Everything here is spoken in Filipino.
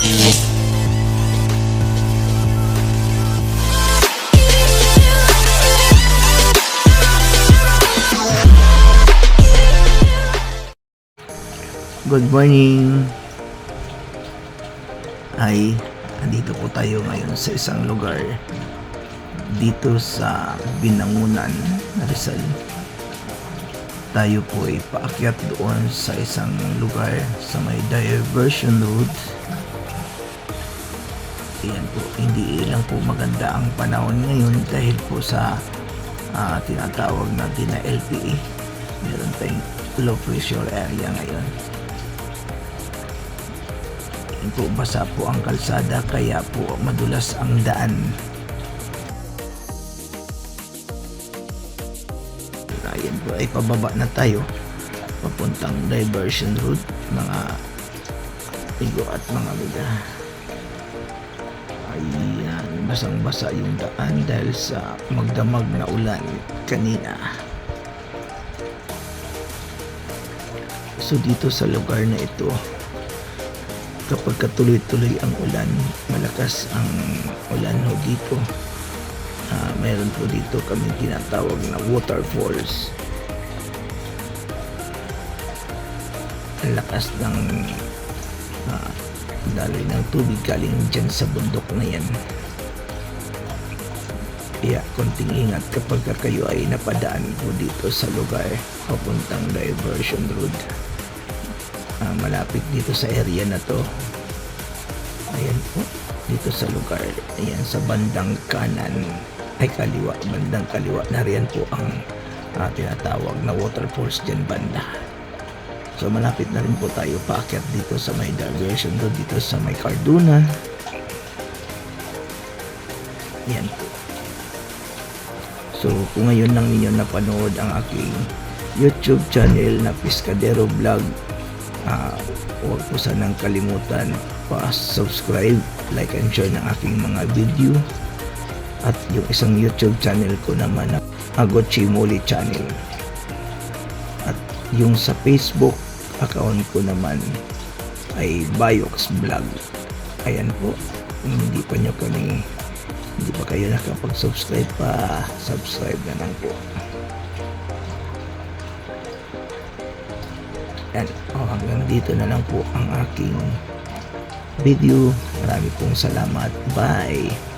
Good morning. Ay, andito po tayo ngayon sa isang lugar dito sa Binangunan, Rizal. Tayo po ay paakyat doon sa isang lugar sa may diversion road. Lang po maganda ang panahon ngayon dahil po sa ah, tinatawag natin na LPE. Meron tayong low pressure area ngayon. Ayan po, basa po ang kalsada kaya po madulas ang daan. Ayan po ay pababa na tayo papuntang diversion route mga igo at mga amiga. Ayan, basang-basa yung daan dahil sa magdamag na ulan kanina. So dito sa lugar na ito, kapag katuloy-tuloy ang ulan, malakas ang ulan ho dito. Ah, mayroon po dito kami tinatawag na waterfalls. Ang lakas ng ah, daloy ng tubig galing dyan sa bundok na yan. Kaya konting ingat kapag ka kayo ay napadaan po dito sa lugar papuntang diversion road. Ah, malapit dito sa area na to. Ayan po, dito sa lugar. Ayan, sa bandang kanan. Ay, kaliwa. Bandang kaliwa na riyan po ang ah, tinatawag na waterfalls dyan banda. So, malapit na rin po tayo paakyat dito sa may diversion road, dito sa may Carduna. Ayan po. So, kung ngayon lang ninyo napanood ang aking YouTube channel na Piscadero Vlog, Ah, huwag po sanang kalimutan pa-subscribe, like and share ng aking mga video. At yung isang YouTube channel ko naman na Agochi Moli Channel. At yung sa Facebook account ko naman ay Biox Vlog. Ayan po hindi pa nyo kami hindi pa kayo nakapag-subscribe pa subscribe na lang po Yan. Oh, hanggang dito na lang po ang aking video. Marami pong salamat. Bye!